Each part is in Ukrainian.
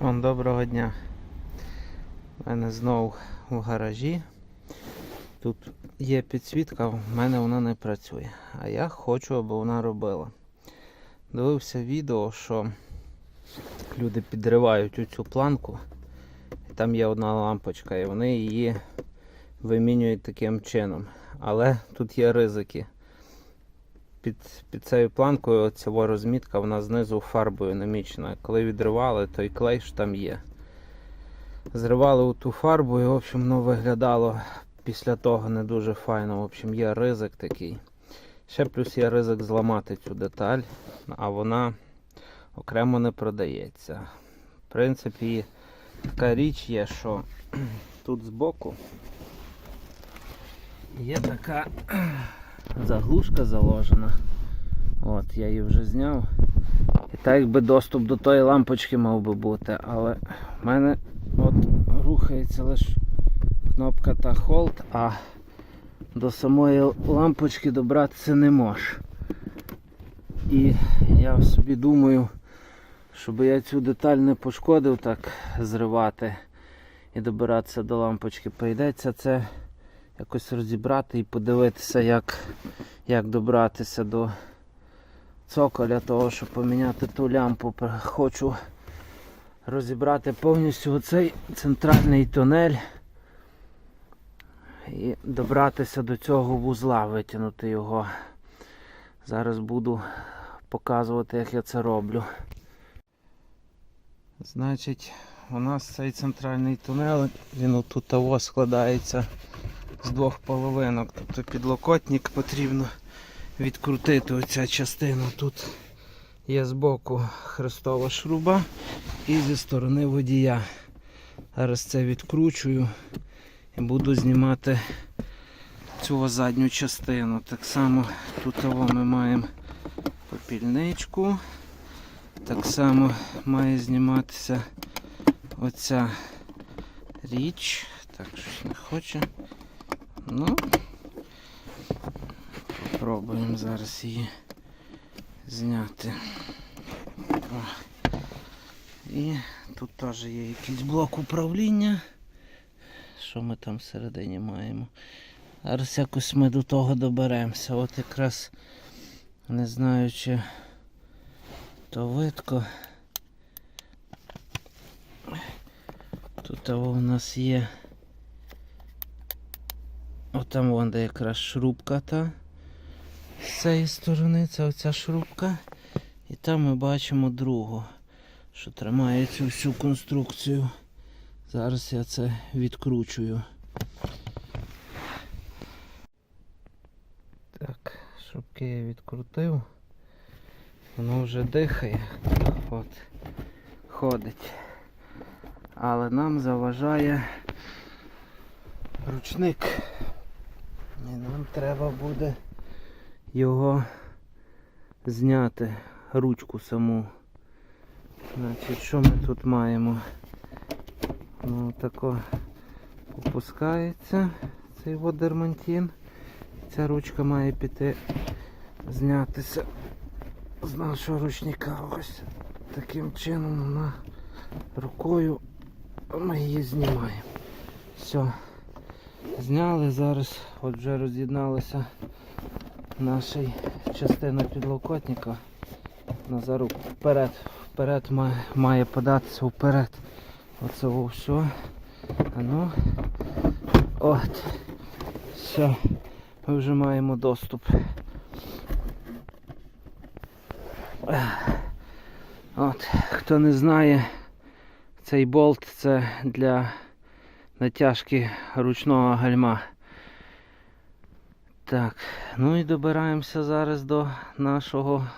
Що, доброго дня. У мене знову в гаражі. Тут є підсвітка, в мене вона не працює. А я хочу, аби вона робила. Дивився відео, що люди підривають оцю планку. І там є одна лампочка, і вони її вимінюють таким чином. Але тут є ризики. Під, під цією планкою оця розмітка, вона знизу фарбою намічена. Коли відривали, той клей ж там є. Зривали ту фарбу і в общем, воно виглядало після того не дуже файно. В общем, є ризик такий. Ще плюс є ризик зламати цю деталь, а вона окремо не продається. В принципі, така річ є, що тут збоку є така заглушка заложена. От, я її вже зняв. І так якби доступ до тої лампочки мав би бути, але в мене от рухається лише кнопка та Hold, а до самої лампочки добратися не можу. І я собі думаю, щоб я цю деталь не пошкодив так зривати і добиратися до лампочки, прийдеться це якось розібрати і подивитися, як, як добратися до цоколя того, щоб поміняти ту лямпу. Хочу розібрати повністю оцей центральний тунель і добратися до цього вузла, витягнути його. Зараз буду показувати, як я це роблю. Значить, у нас цей центральний тунель, він отут того складається з двох половинок. Тобто підлокотник потрібно відкрутити оця частина. Тут є збоку хрестова шруба і зі сторони водія. Зараз це відкручую і буду знімати цю задню частину. Так само тут ми маємо попільничку. Так само має зніматися оця річ. Так, щось не хоче. Ну, Пробуємо зараз її зняти. І тут теж є якийсь блок управління. Що ми там всередині маємо? Зараз якось ми до того доберемося. От якраз не знаю чи то видко. Тут у нас є. Отам вон де якраз шрубка та з цієї сторони, це оця шрубка. І там ми бачимо другу, що тримає цю всю конструкцію. Зараз я це відкручую. Так, шрубки я відкрутив. Воно вже дихає. От, ходить. Але нам заважає ручник. І нам треба буде його зняти, ручку саму. Значить, що ми тут маємо? Ну, тако опускається цей водермантин. Ця ручка має піти знятися з нашого ручника. Ось таким чином вона рукою ми її знімаємо. Все. Зняли, зараз от вже роз'єдналася наша частина підлокотника. Назару вперед, вперед має, має податися вперед. Оце все. А ну. От. Все. Ми вже маємо доступ. От, хто не знає, цей болт це для натяжки ручного гальма. Так, ну і добираємося зараз до нашого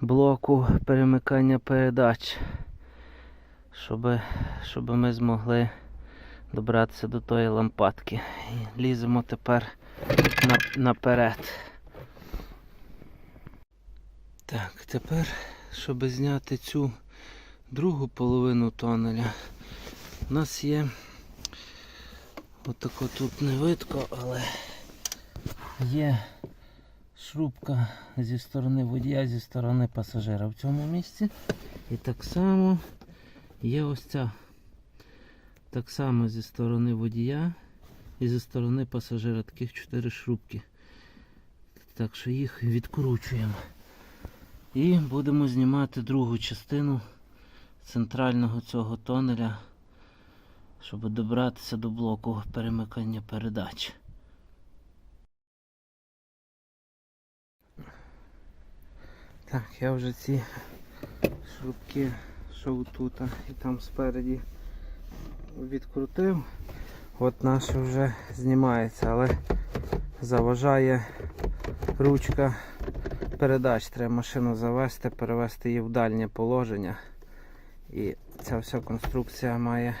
блоку перемикання передач, щоб, щоб ми змогли добратися до тої лампадки. І ліземо тепер на, наперед. Так, тепер, щоб зняти цю другу половину тонеля, у нас є отако тут не видко, але є шрубка зі сторони водія, зі сторони пасажира в цьому місці. І так само Є ось ця так само зі сторони водія і зі сторони пасажира таких чотири шрубки. Так що їх відкручуємо. І будемо знімати другу частину центрального цього тонеля, щоб добратися до блоку перемикання передач. Так, я вже ці шрубки, що тут і там спереді відкрутив. От наша вже знімається, але заважає ручка передач. Треба машину завести, перевести її в дальнє положення. І ця вся конструкція має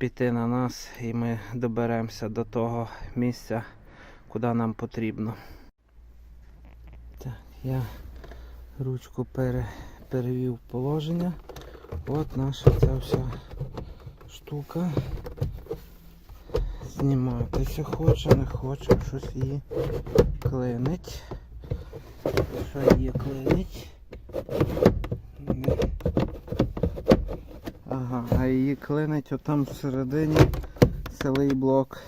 піти на нас і ми доберемося до того місця, куди нам потрібно. Так, я ручку пере, перевів положення. От наша ця вся штука. Зніматися хоче, не хоче, щось її клинить. Що її клинить? Не. Ага, а її клинить отам всередині цілий блок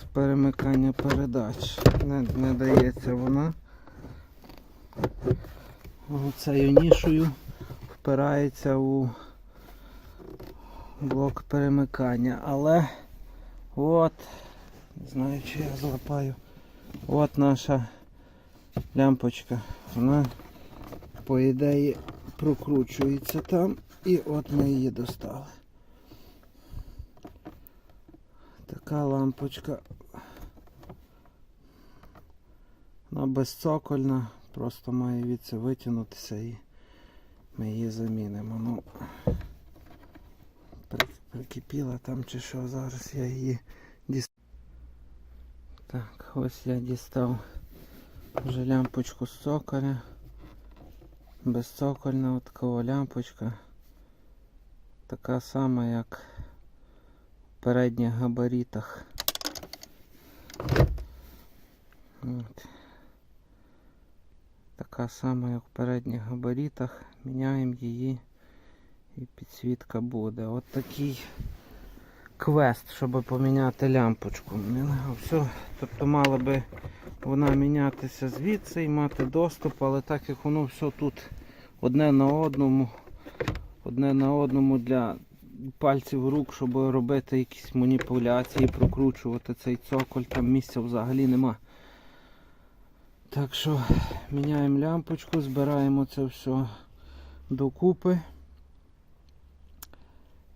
з перемикання передач. Не, не дається вона. Оцею нішою впирається у блок перемикання, але от, не знаю чи я злапаю, от наша лямпочка. Вона по ідеї прокручується там і от ми її достали. Така лампочка. Вона безцокольна, просто має від це витягнутися і ми її замінимо. Ну, прикипіла там чи що, зараз я її дістав. Так, ось я дістав вже лямпочку з цоколя. Безцокольна от такова лямпочка. Така сама, як в передніх габаритах. От. Така сама, як в передніх габаритах. Міняємо її і підсвітка буде. От такий квест, щоб поміняти лямпочку. Все, тобто мала би вона мінятися звідси і мати доступ, але так як воно все тут одне на одному, одне на одному для пальців рук, щоб робити якісь маніпуляції, прокручувати цей цоколь, там місця взагалі нема. Так що міняємо лямпочку, збираємо це все докупи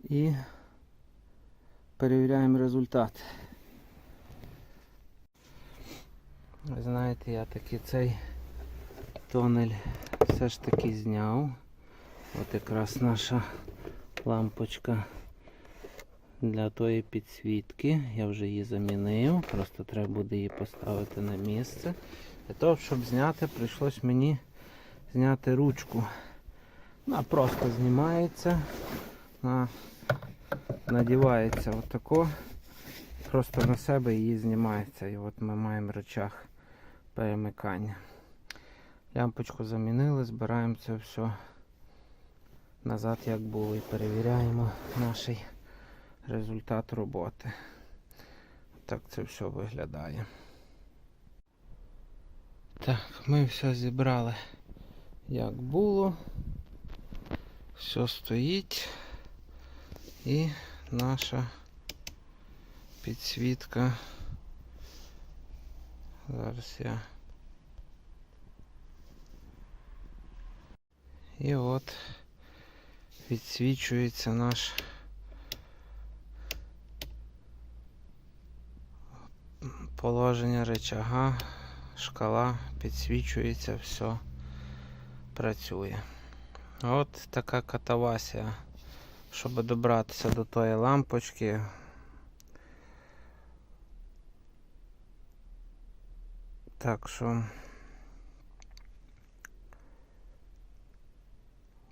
і перевіряємо результат. Ви знаєте, я таки цей тонель все ж таки зняв. От якраз наша лампочка для тої підсвітки. Я вже її замінив, просто треба буде її поставити на місце. Для того, щоб зняти, прийшлось мені зняти ручку. Вона просто знімається, вона надівається отако, просто на себе її знімається. І от ми маємо речах перемикання. Лямпочку замінили, збираємо це все назад, як було, і перевіряємо наш результат роботи. Так це все виглядає. Так, ми все зібрали як було. Все стоїть. І наша підсвітка. Зараз я. І от відсвічується наш положення речага, шкала підсвічується, все працює. От така катавасія, щоб добратися до тої лампочки. Так що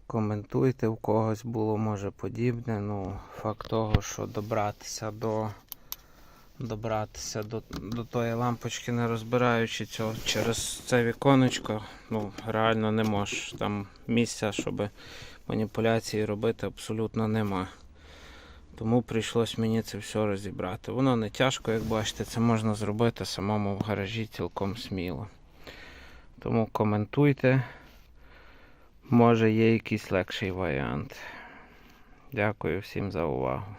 коментуйте, у когось було може подібне. Ну, факт того, що добратися до добратися до, до тої лампочки, не розбираючи цього через це віконечко, ну, реально не можеш. Там місця, щоб маніпуляції робити, абсолютно нема. Тому прийшлось мені це все розібрати. Воно не тяжко, як бачите, це можна зробити самому в гаражі цілком сміло. Тому коментуйте. Може є якийсь легший варіант. Дякую всім за увагу.